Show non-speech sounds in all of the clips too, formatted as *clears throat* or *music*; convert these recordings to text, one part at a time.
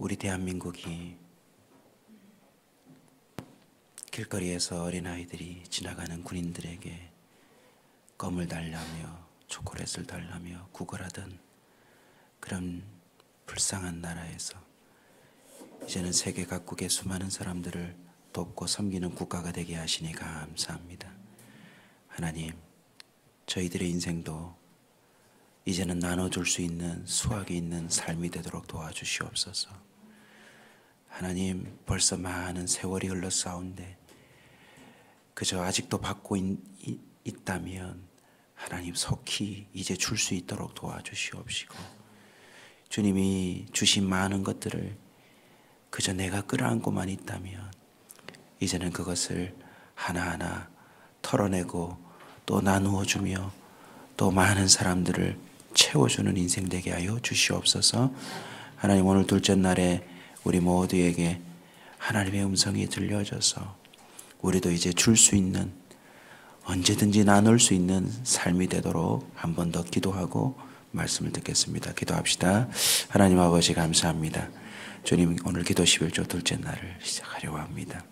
우리 대한민국이 길거리에서 어린아이들이 지나가는 군인들에게 껌을 달라며 초콜릿을 달라며 구걸하던 그런 불쌍한 나라에서 이제는 세계 각국의 수많은 사람들을 돕고 섬기는 국가가 되게 하시니 감사합니다. 하나님, 저희들의 인생도 이제는 나눠줄 수 있는 수학이 있는 삶이 되도록 도와주시옵소서. 하나님, 벌써 많은 세월이 흘러싸운데 그저 아직도 받고 있, 있다면 하나님 속히 이제 줄 수 있도록 도와주시옵시고 주님이 주신 많은 것들을 그저 내가 끌어안고만 있다면 이제는 그것을 하나하나 털어내고 또 나누어 주며 또 많은 사람들을 채워주는 인생 되게 하여 주시옵소서. 하나님 오늘 둘째 날에 우리 모두에게 하나님의 음성이 들려져서 우리도 이제 줄 수 있는 언제든지 나눌 수 있는 삶이 되도록 한 번 더 기도하고 말씀을 듣겠습니다. 기도합시다. 하나님 아버지 감사합니다. 주님 오늘 기도 11조 둘째 날을 시작하려고 합니다.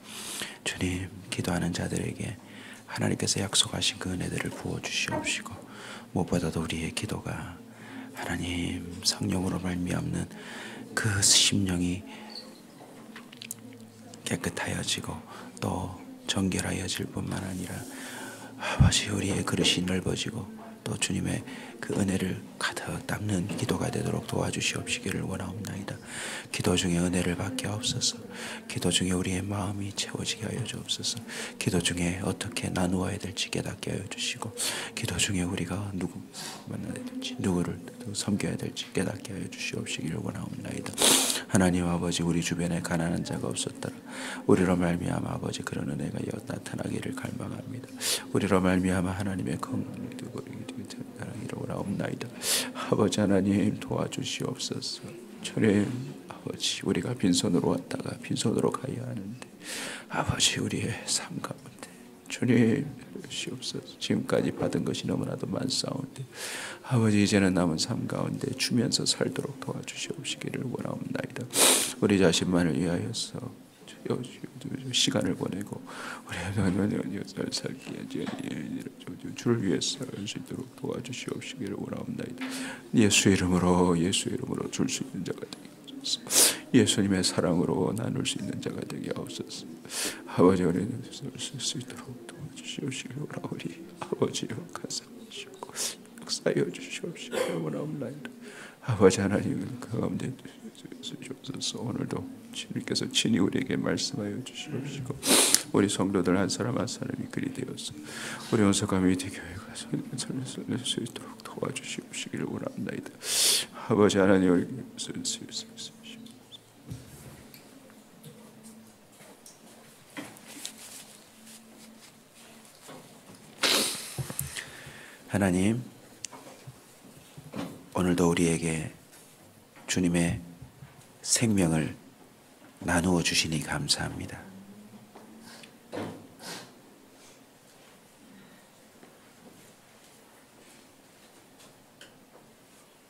주님 기도하는 자들에게 하나님께서 약속하신 그 은혜들을 부어 주시옵시고 무엇보다도 우리의 기도가 하나님 성령으로 말미암는 그 심령이 깨끗하여지고 또 정결하여질 뿐만 아니라 아버지 우리의 그릇이 넓어지고 또 주님의 그 은혜를 가득 담는 기도가 되도록 도와주시옵시기를 원하옵나이다. 기도 중에 은혜를 받게 없어서 기도 중에 우리의 마음이 채워지게 하여 주옵소서. 기도 중에 어떻게 나누어야 될지 깨닫게 하여 주시고 기도 중에 우리가 누구 만나야 될지 누구를 섬겨야 될지 깨닫게 하여 주시옵시기를 원하옵나이다. 하나님 아버지 우리 주변에 가난한 자가 없었더라. 우리로 말미암아 아버지 그런 은혜가 나타나기를 갈망합니다. 우리로 말미암아 하나님의 긍휼이 되고 이루어나옵나이다. 아버지 하나님 도와주시옵소서. 주님 아버지 우리가 빈손으로 왔다가 빈손으로 가야 하는데 아버지 우리의 삶 가운데 주님 시옵소서. 지금까지 받은 것이 너무나도 많사온데 아버지 이제는 남은 삶 가운데 주면서 살도록 도와주시옵시기를 원하옵나이다. 우리 자신만을 위하여서 시간을 보내고 주를 위해서 할수 있도록 도와주시옵시기를 원하옵나이다. 예수 이름으로 예수 이름으로 줄 수 있는 자가 하소서. 예수님의 사랑으로 나눌 수 있는 자가 되게 하옵소서. 아버지 우리는 쓸수 있도록 도와주시옵시기를 원하오리. 아버지여 가사하시고 역사여 주시옵시기를 원하옵나이다. 아버지 하나님 그 가운데 주시옵소서 오늘도 주님께서 친히 우리에게 말씀하여 주시옵시고 우리 성도들 한 사람 한 사람이 그리 되어서 우리 온서가미티 교회가 살릴 수 있도록 도와주시옵시기를 원합니다. 아버지 하나님 하나님 오늘도 우리에게 주님의 생명을 나누어 주시니 감사합니다.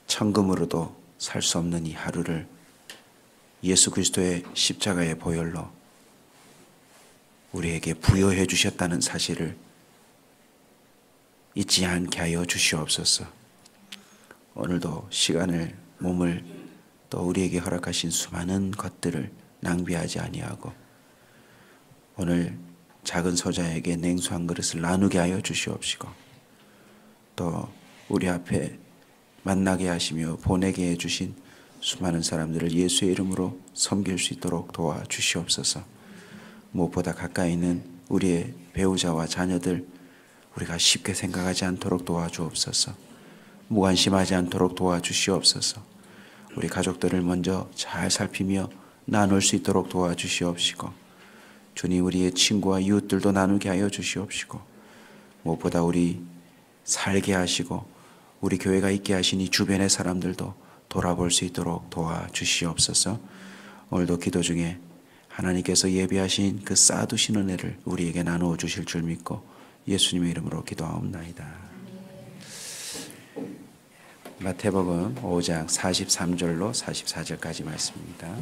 천금으로도 살 수 없는 이 하루를 예수 그리스도의 십자가의 보혈로 우리에게 부여해 주셨다는 사실을 잊지 않게 하여 주시옵소서. 오늘도 시간을 몸을 또 우리에게 허락하신 수많은 것들을 낭비하지 아니하고 오늘 작은 소자에게 냉수 한 그릇을 나누게 하여 주시옵시고 또 우리 앞에 만나게 하시며 보내게 해 주신 수많은 사람들을 예수의 이름으로 섬길 수 있도록 도와 주시옵소서. 무엇보다 가까이 있는 우리의 배우자와 자녀들 우리가 쉽게 생각하지 않도록 도와주옵소서. 무관심하지 않도록 도와주시옵소서. 우리 가족들을 먼저 잘 살피며 나눌 수 있도록 도와주시옵시고 주님 우리의 친구와 이웃들도 나누게 하여 주시옵시고 무엇보다 우리 살게 하시고 우리 교회가 있게 하시니 주변의 사람들도 돌아볼 수 있도록 도와주시옵소서 오늘도 기도 중에 하나님께서 예비하신 그 쌓아두신 은혜를 우리에게 나누어 주실 줄 믿고 예수님의 이름으로 기도하옵나이다. 마태복음 5장 43절로 44절까지 말씀입니다.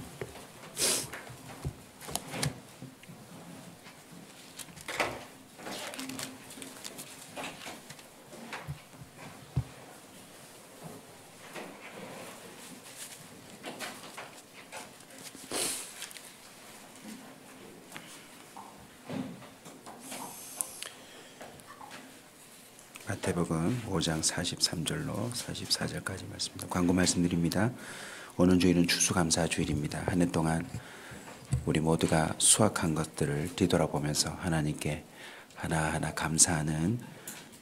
마태복음 5장 43절로 44절까지 말씀입니다. 광고 말씀드립니다. 오늘 주일은 추수감사 주일입니다. 한 해 동안 우리 모두가 수확한 것들을 뒤돌아보면서 하나님께 하나하나 감사하는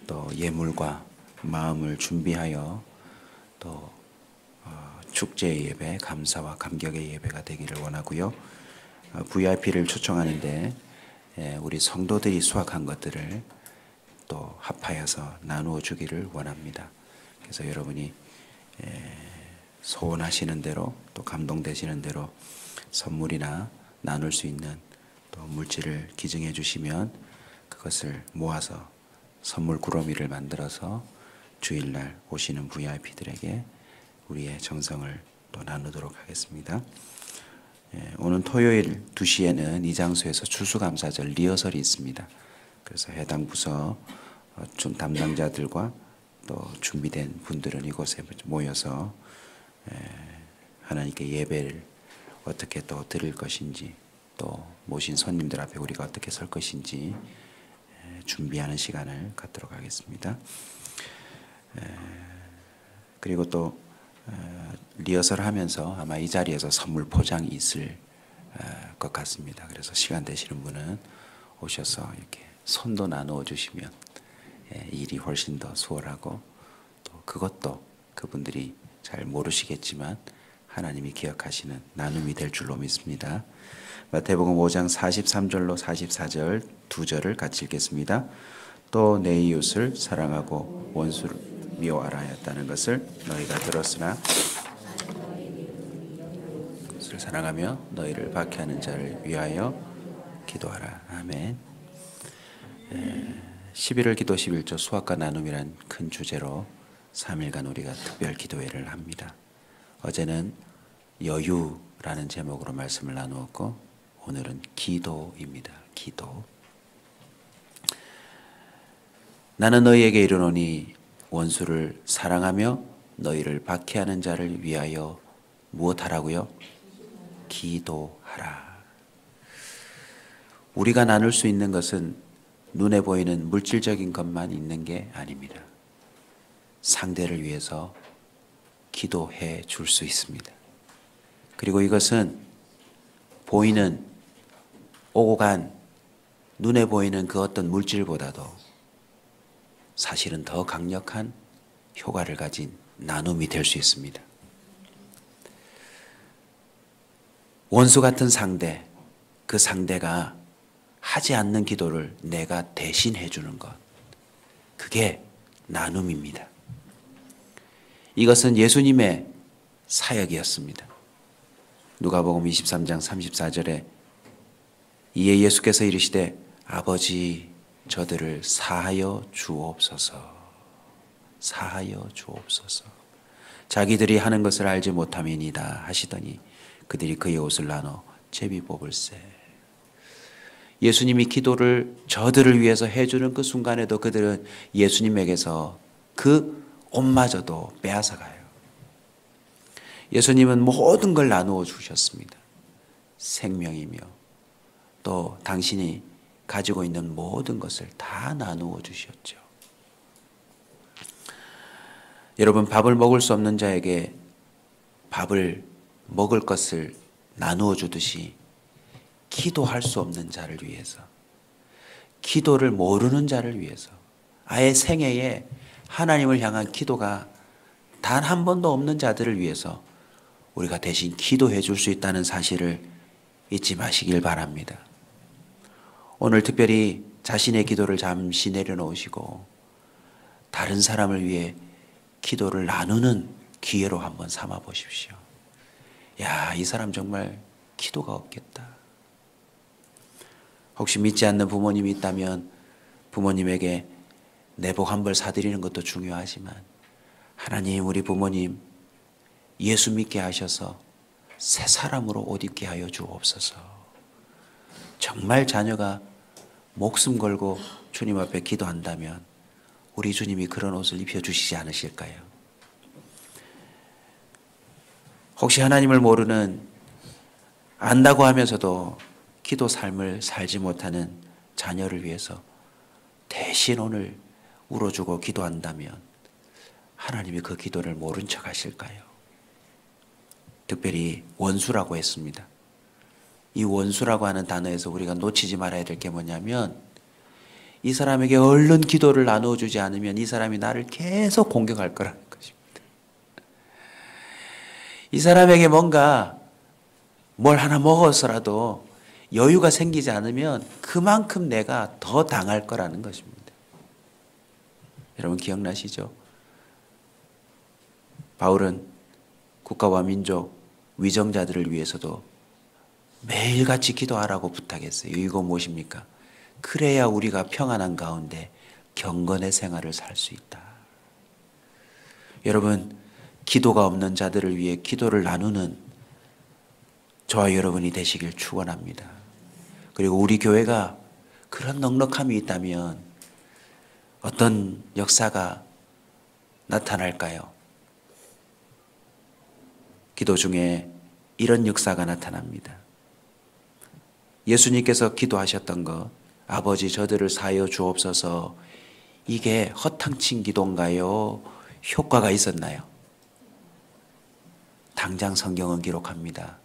또 예물과 마음을 준비하여 또 어, 축제의 예배, 감사와 감격의 예배가 되기를 원하고요. 어, VIP를 초청하는데 예, 우리 성도들이 수확한 것들을 또 합하여서 나누어 주기를 원합니다. 그래서 여러분이 소원하시는 대로 또 감동되시는 대로 선물이나 나눌 수 있는 또 물질을 기증해 주시면 그것을 모아서 선물 구러미를 만들어서 주일날 오시는 VIP들에게 우리의 정성을 또 나누도록 하겠습니다. 오늘 토요일 2시에는 이 장소에서 추수감사절 리허설이 있습니다. 그래서 해당 부서 어, 좀 담당자들과 또 준비된 분들은 이곳에 모여서 하나님께 예배를 어떻게 또 드릴 것인지 또 모신 손님들 앞에 우리가 어떻게 설 것인지 준비하는 시간을 갖도록 하겠습니다. 그리고 또 어, 리허설 하면서 아마 이 자리에서 선물 포장이 있을 어, 것 같습니다. 그래서 시간 되시는 분은 오셔서 이렇게 손도 나누어 주시면 예, 일이 훨씬 더 수월하고 또 그것도 그분들이 잘 모르시겠지만 하나님이 기억하시는 나눔이 될 줄로 믿습니다. 마태복음 5장 43절로 44절 두 절을 같이 읽겠습니다. 또 내 이웃을 사랑하고 원수를 미워하라 했다는 것을 너희가 들었으나 그것을 사랑하며 너희를 박해하는 자를 위하여 기도하라. 아멘. 11월 기도 11조 수학과 나눔이란 큰 주제로 3일간 우리가 특별 기도회를 합니다. 어제는 여유라는 제목으로 말씀을 나누었고 오늘은 기도입니다. 기도. 나는 너희에게 이르노니 원수를 사랑하며 너희를 박해하는 자를 위하여 무엇하라고요? 기도하라. 우리가 나눌 수 있는 것은 눈에 보이는 물질적인 것만 있는 게 아닙니다. 상대를 위해서 기도해 줄 수 있습니다. 그리고 이것은 보이는 오고 간 눈에 보이는 그 어떤 물질보다도 사실은 더 강력한 효과를 가진 나눔이 될 수 있습니다. 원수 같은 상대, 그 상대가 하지 않는 기도를 내가 대신 해주는 것. 그게 나눔입니다. 이것은 예수님의 사역이었습니다. 누가복음 23장 34절에 이에 예수께서 이르시되 아버지 저들을 사하여 주옵소서. 사하여 주옵소서. 자기들이 하는 것을 알지 못함이니다 하시더니 그들이 그의 옷을 나눠 제비 뽑을세. 예수님이 기도를 저들을 위해서 해주는 그 순간에도 그들은 예수님에게서 그 옷마저도 빼앗아 가요. 예수님은 모든 걸 나누어 주셨습니다. 생명이며 또 당신이 가지고 있는 모든 것을 다 나누어 주셨죠. 여러분, 밥을 먹을 수 없는 자에게 밥을 먹을 것을 나누어 주듯이 기도할 수 없는 자를 위해서, 기도를 모르는 자를 위해서, 아예 생애에 하나님을 향한 기도가 단 한 번도 없는 자들을 위해서 우리가 대신 기도해 줄 수 있다는 사실을 잊지 마시길 바랍니다. 오늘 특별히 자신의 기도를 잠시 내려놓으시고 다른 사람을 위해 기도를 나누는 기회로 한번 삼아 보십시오. 야, 이 사람 정말 기도가 없겠다. 혹시 믿지 않는 부모님이 있다면 부모님에게 내복 한 벌 사드리는 것도 중요하지만 하나님 우리 부모님 예수 믿게 하셔서 새 사람으로 옷 입게 하여 주옵소서. 정말 자녀가 목숨 걸고 주님 앞에 기도한다면 우리 주님이 그런 옷을 입혀 주시지 않으실까요? 혹시 하나님을 모르는 안다고 하면서도 기도 삶을 살지 못하는 자녀를 위해서 대신 오늘 울어주고 기도한다면 하나님이 그 기도를 모른 척 하실까요? 특별히 원수라고 했습니다. 이 원수라고 하는 단어에서 우리가 놓치지 말아야 될 게 뭐냐면 이 사람에게 얼른 기도를 나누어 주지 않으면 이 사람이 나를 계속 공격할 거라는 것입니다. 이 사람에게 뭔가 뭘 하나 먹어서라도 여유가 생기지 않으면 그만큼 내가 더 당할 거라는 것입니다. 여러분 기억나시죠? 바울은 국가와 민족, 위정자들을 위해서도 매일같이 기도하라고 부탁했어요. 이거 무엇입니까? 그래야 우리가 평안한 가운데 경건의 생활을 살 수 있다. 여러분, 기도가 없는 자들을 위해 기도를 나누는 저와 여러분이 되시길 축원합니다. 그리고 우리 교회가 그런 넉넉함이 있다면 어떤 역사가 나타날까요? 기도 중에 이런 역사가 나타납니다. 예수님께서 기도하셨던 것, 아버지 저들을 사여 주옵소서, 이게 허탕친 기도인가요? 효과가 있었나요? 당장 성경은 기록합니다.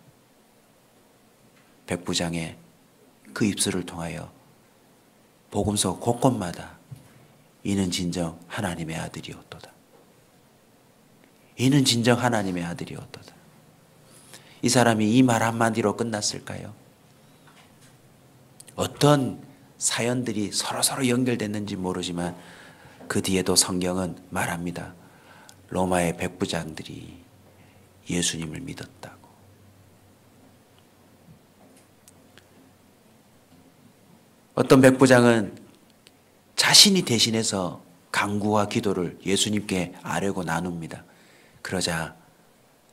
백부장의 그 입술을 통하여 복음서 곳곳마다 이는 진정 하나님의 아들이었도다. 이는 진정 하나님의 아들이었도다. 이 사람이 이 말 한마디로 끝났을까요? 어떤 사연들이 서로서로 연결됐는지 모르지만 그 뒤에도 성경은 말합니다. 로마의 백부장들이 예수님을 믿었다고. 어떤 백부장은 자신이 대신해서 강구와 기도를 예수님께 아뢰고 나눕니다. 그러자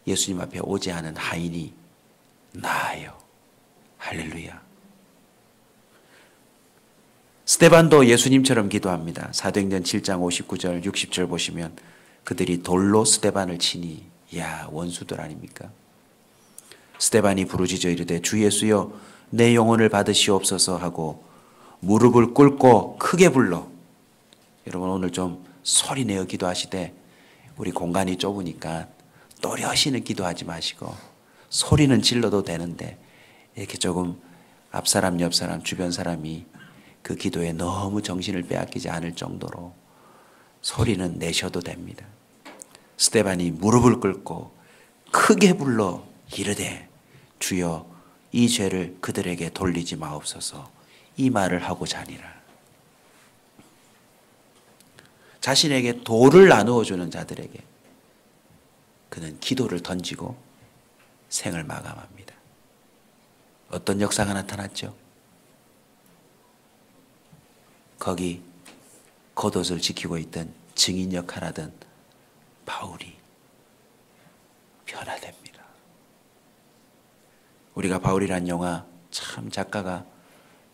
예수님 앞에 오지 않은 하인이 나아요. 할렐루야. 스테반도 예수님처럼 기도합니다. 사도행전 7장 59절 60절 보시면 그들이 돌로 스테반을 치니 야 원수들 아닙니까? 스테반이 부르짖어 이르되 주 예수여 내 영혼을 받으시옵소서 하고 무릎을 꿇고 크게 불러 여러분 오늘 좀 소리 내어 기도하시되 우리 공간이 좁으니까 또렷이는 기도하지 마시고 소리는 질러도 되는데 이렇게 조금 앞사람 옆사람 주변 사람이 그 기도에 너무 정신을 빼앗기지 않을 정도로 소리는 내셔도 됩니다. 스테반이 무릎을 꿇고 크게 불러 이르되 주여 이 죄를 그들에게 돌리지 마옵소서 이 말을 하고 자니라. 자신에게 돌을 나누어 주는 자들에게 그는 기도를 던지고 생을 마감합니다. 어떤 역사가 나타났죠? 거기 겉옷을 지키고 있던 증인 역할하던 바울이 변화됩니다. 우리가 바울이란 영화 참 작가가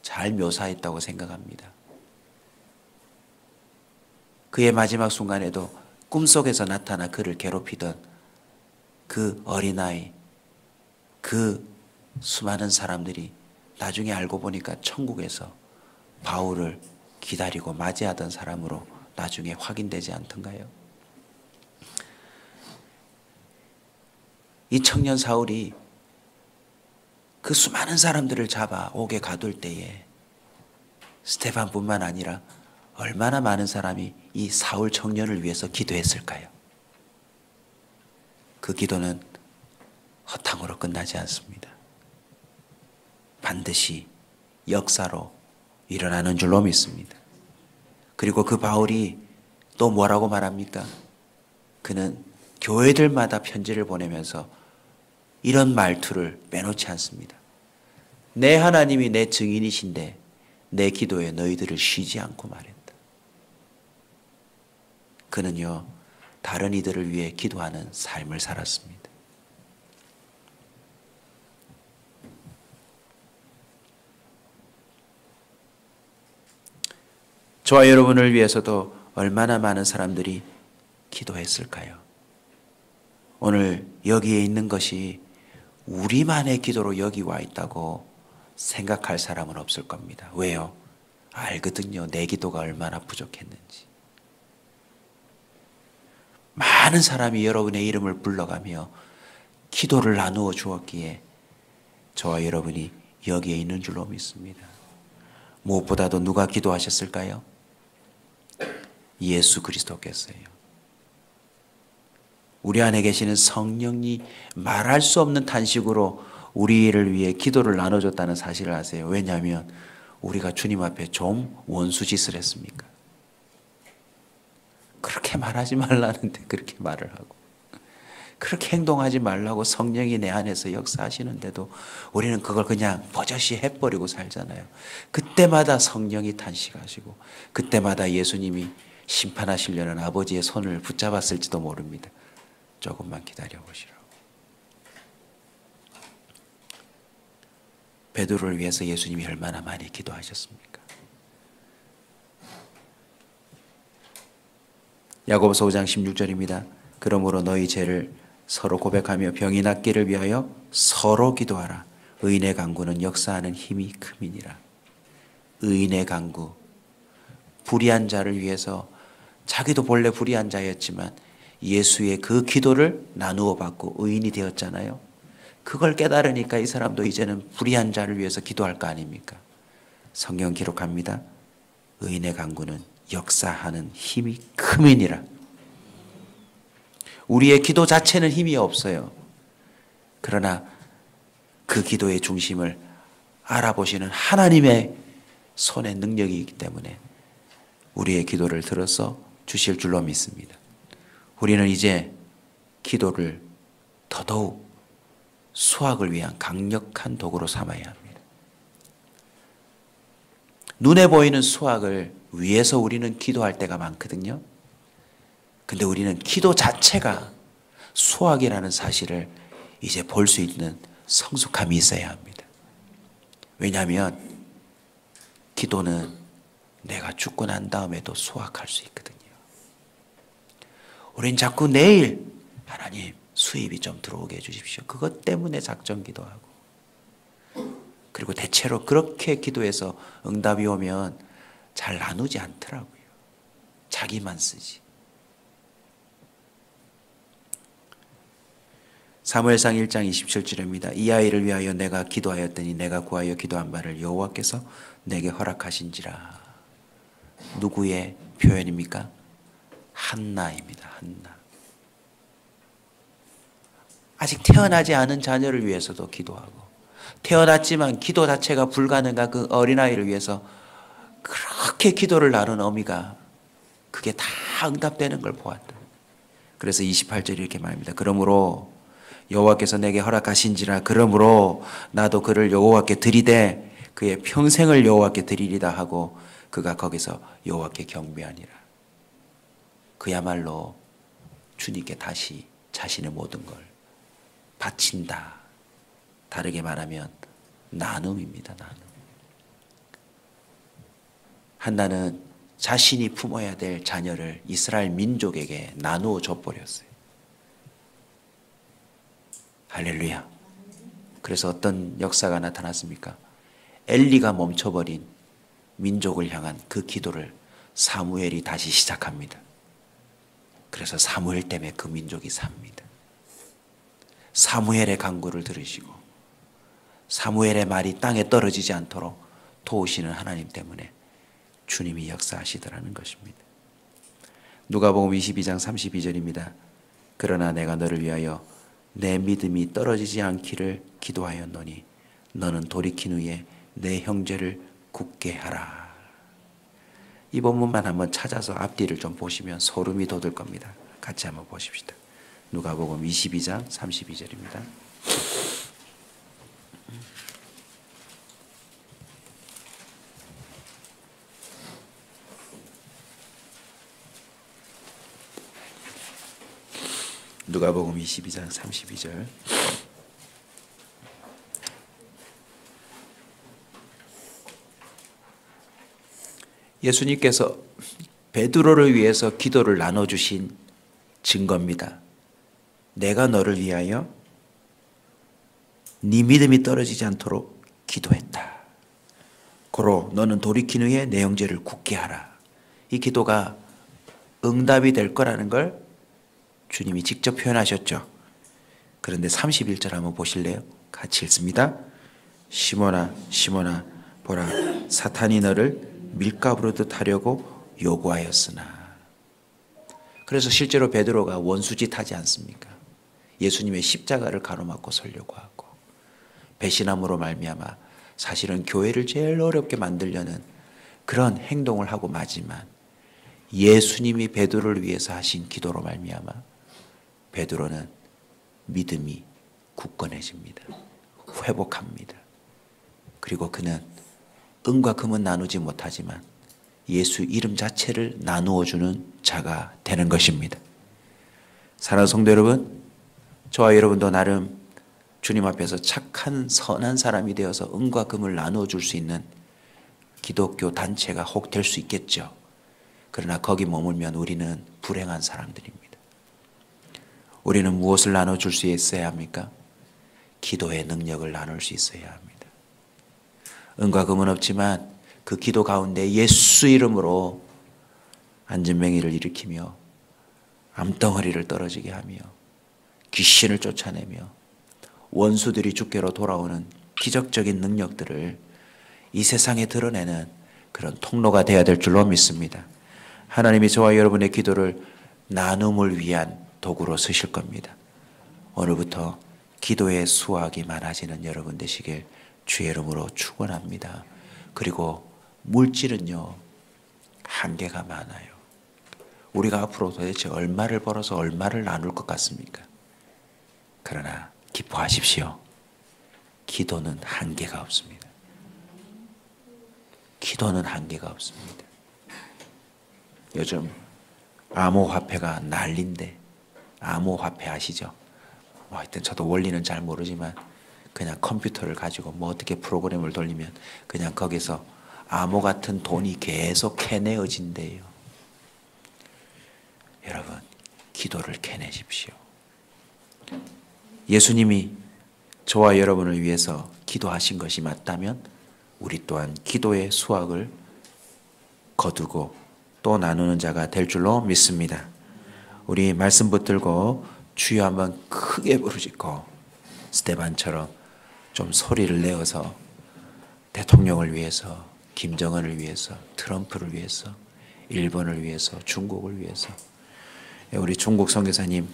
잘 묘사했다고 생각합니다. 그의 마지막 순간에도 꿈속에서 나타나 그를 괴롭히던 그 어린아이, 그 수많은 사람들이 나중에 알고 보니까 천국에서 바울을 기다리고 맞이하던 사람으로 나중에 확인되지 않던가요? 이 청년 사울이 그 수많은 사람들을 잡아 옥에 가둘 때에 스테반뿐만 아니라 얼마나 많은 사람이 이 사울 청년을 위해서 기도했을까요? 그 기도는 허탕으로 끝나지 않습니다. 반드시 역사로 일어나는 줄로 믿습니다. 그리고 그 바울이 또 뭐라고 말합니까? 그는 교회들마다 편지를 보내면서 이런 말투를 빼놓지 않습니다. 내 하나님이 내 증인이신데 내 기도에 너희들을 쉬지 않고 말했다. 그는요, 다른 이들을 위해 기도하는 삶을 살았습니다. 저와 여러분을 위해서도 얼마나 많은 사람들이 기도했을까요? 오늘 여기에 있는 것이 우리만의 기도로 여기 와 있다고 생각할 사람은 없을 겁니다. 왜요? 알거든요. 내 기도가 얼마나 부족했는지. 많은 사람이 여러분의 이름을 불러가며 기도를 나누어 주었기에 저와 여러분이 여기에 있는 줄로 믿습니다. 무엇보다도 누가 기도하셨을까요? 예수 그리스도께서요. 우리 안에 계시는 성령이 말할 수 없는 탄식으로 우리를 위해 기도를 나눠줬다는 사실을 아세요. 왜냐하면 우리가 주님 앞에 좀 원수짓을 했습니까? 그렇게 말하지 말라는데 그렇게 말을 하고 그렇게 행동하지 말라고 성령이 내 안에서 역사하시는데도 우리는 그걸 그냥 버젓이 해버리고 살잖아요. 그때마다 성령이 탄식하시고 그때마다 예수님이 심판하시려는 아버지의 손을 붙잡았을지도 모릅니다. 조금만 기다려 보시라고. 베드로를 위해서 예수님이 얼마나 많이 기도하셨습니까? 야고보서 5장 16절입니다. 그러므로 너희 죄를 서로 고백하며 병이 낫기를 위하여 서로 기도하라. 의인의 강구는 역사하는 힘이 큼이니라. 의인의 강구. 불의한 자를 위해서 자기도 본래 불의한 자였지만 예수의 그 기도를 나누어 받고 의인이 되었잖아요. 그걸 깨달으니까 이 사람도 이제는 불의한 자를 위해서 기도할 거 아닙니까? 성경 기록합니다. 의인의 강구는 역사하는 힘이 크민이라. 우리의 기도 자체는 힘이 없어요. 그러나 그 기도의 중심을 알아보시는 하나님의 손의 능력이 있기 때문에 우리의 기도를 들어서 주실 줄로 믿습니다. 우리는 이제 기도를 더더욱 수학을 위한 강력한 도구로 삼아야 합니다. 눈에 보이는 수학을 위해서 우리는 기도할 때가 많거든요. 근데 우리는 기도 자체가 수학이라는 사실을 이제 볼 수 있는 성숙함이 있어야 합니다. 왜냐하면 기도는 내가 죽고 난 다음에도 수확할 수 있거든요. 우린 자꾸 내일 하나님 수입이 좀 들어오게 해주십시오. 그것 때문에 작전 기도하고. 그리고 대체로 그렇게 기도해서 응답이 오면 잘 나누지 않더라고요. 자기만 쓰지. 사무엘상 1장 27절입니다. 이 아이를 위하여 내가 기도하였더니 내가 구하여 기도한 바를 여호와께서 내게 허락하신지라. 누구의 표현입니까? 한나입니다. 한나. 아직 태어나지 않은 자녀를 위해서도 기도하고 태어났지만 기도 자체가 불가능한 그 어린아이를 위해서 그렇게 기도를 나눈 어미가 그게 다 응답되는 걸 보았다. 그래서 28절 이렇게 말합니다. 그러므로 여호와께서 내게 허락하신지라 그러므로 나도 그를 여호와께 드리되 그의 평생을 여호와께 드리리다 하고 그가 거기서 여호와께 경배하니라. 그야말로 주님께 다시 자신의 모든 걸 바친다. 다르게 말하면 나눔입니다. 나눔. 한나는 자신이 품어야 될 자녀를 이스라엘 민족에게 나누어 줘버렸어요. 할렐루야. 그래서 어떤 역사가 나타났습니까? 엘리가 멈춰버린 민족을 향한 그 기도를 사무엘이 다시 시작합니다. 그래서 사무엘 때문에 그 민족이 삽니다. 사무엘의 강구를 들으시고 사무엘의 말이 땅에 떨어지지 않도록 도우시는 하나님 때문에 주님이 역사하시더라는 것입니다. 누가복음 22장 32절입니다. 그러나 내가 너를 위하여 내 믿음이 떨어지지 않기를 기도하였노니 너는 돌이킨 후에 내 형제를 굳게 하라. 이 본문만 한번 찾아서 앞뒤를 좀 보시면 소름이 돋을 겁니다. 같이 한번 보십시다. 누가복음 22장 32절입니다. 누가복음 22장 32절. 예수님께서 베드로를 위해서 기도를 나눠 주신 증거입니다. 내가 너를 위하여 네 믿음이 떨어지지 않도록 기도했다. 고로 너는 돌이킨 후에 내 형제를 굳게 하라. 이 기도가 응답이 될 거라는 걸 주님이 직접 표현하셨죠. 그런데 31절 한번 보실래요? 같이 읽습니다. 시몬아 시몬아 보라 사탄이 너를 밀가부르듯 하려고 요구하였으나 그래서 실제로 베드로가 원수짓 하지 않습니까? 예수님의 십자가를 가로막고 설려고 하고 배신함으로 말미암아 사실은 교회를 제일 어렵게 만들려는 그런 행동을 하고 마지만 예수님이 베드로를 위해서 하신 기도로 말미암아 베드로는 믿음이 굳건해집니다. 회복합니다. 그리고 그는 은과 금은 나누지 못하지만 예수 이름 자체를 나누어 주는 자가 되는 것입니다. 사랑하는 성도 여러분, 저와 여러분도 나름 주님 앞에서 착한 선한 사람이 되어서 은과 금을 나누어 줄 수 있는 기독교 단체가 혹 될 수 있겠죠. 그러나 거기 머물면 우리는 불행한 사람들입니다. 우리는 무엇을 나눠 줄 수 있어야 합니까? 기도의 능력을 나눌 수 있어야 합니다. 은과 금은 없지만 그 기도 가운데 예수 이름으로 안전맹이를 일으키며 암덩어리를 떨어지게 하며 귀신을 쫓아내며 원수들이 주께로 돌아오는 기적적인 능력들을 이 세상에 드러내는 그런 통로가 되어야 될 줄로 믿습니다. 하나님이 저와 여러분의 기도를 나눔을 위한 도구로 쓰실 겁니다. 오늘부터 기도의 수확이 많아지는 여러분 되시길 주의 이름으로 축원합니다. 그리고 물질은요 한계가 많아요. 우리가 앞으로 도대체 얼마를 벌어서 얼마를 나눌 것 같습니까? 그러나 기뻐하십시오. 기도는 한계가 없습니다. 기도는 한계가 없습니다. 요즘 암호화폐가 난린데 암호화폐 아시죠? 뭐 하여튼 저도 원리는 잘 모르지만 그냥 컴퓨터를 가지고 뭐 어떻게 프로그램을 돌리면 그냥 거기서 암호 같은 돈이 계속 캐내어진대요. 여러분, 기도를 캐내십시오. 예수님이 저와 여러분을 위해서 기도하신 것이 맞다면 우리 또한 기도의 수확을 거두고 또 나누는 자가 될 줄로 믿습니다. 우리 말씀 붙들고 주여 한번 크게 부르짖고 스테반처럼 좀 소리를 내어서 대통령을 위해서 김정은을 위해서 트럼프를 위해서 일본을 위해서 중국을 위해서 우리 중국 선교사님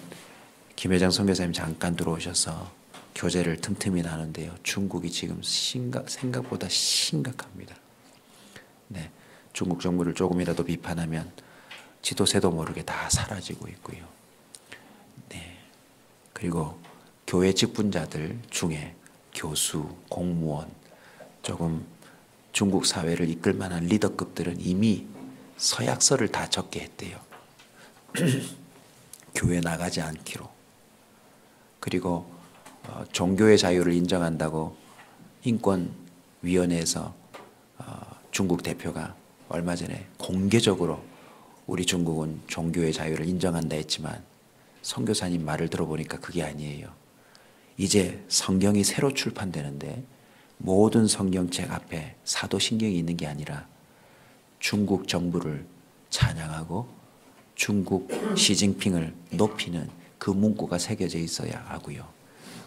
김회장 선교사님 잠깐 들어오셔서 교제를 틈틈이 나는데요. 중국이 지금 심각, 생각보다 심각합니다. 네, 중국 정부를 조금이라도 비판하면 지도새도 모르게 다 사라지고 있고요. 네, 그리고 교회 직분자들 중에 교수, 공무원, 조금 중국 사회를 이끌 만한 리더급들은 이미 서약서를 다 적게 했대요. *clears throat* 교회 나가지 않기로. 그리고 어, 종교의 자유를 인정한다고 인권위원회에서 어, 중국 대표가 얼마 전에 공개적으로 우리 중국은 종교의 자유를 인정한다 했지만 선교사님 말을 들어보니까 그게 아니에요. 이제 성경이 새로 출판되는데 모든 성경책 앞에 사도신경이 있는 게 아니라 중국 정부를 찬양하고 중국 시진핑을 높이는 그 문구가 새겨져 있어야 하고요.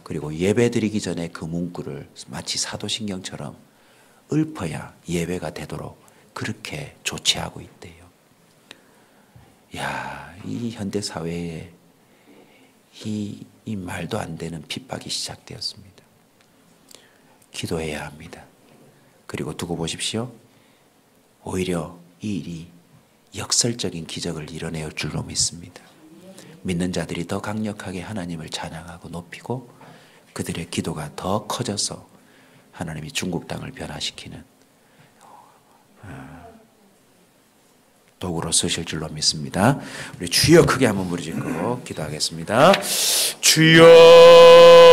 그리고 예배 드리기 전에 그 문구를 마치 사도신경처럼 읊어야 예배가 되도록 그렇게 조치하고 있대요. 야, 이 현대 사회에 이, 이 말도 안 되는 핍박이 시작되었습니다. 기도해야 합니다. 그리고 두고 보십시오. 오히려 이 일이 역설적인 기적을 이뤄낼 줄로 믿습니다. 믿는 자들이 더 강력하게 하나님을 찬양하고 높이고 그들의 기도가 더 커져서 하나님이 중국 땅을 변화시키는 어, 도구로 쓰실 줄로 믿습니다. 우리 주여 크게 한번 부르짖고 기도하겠습니다. 주여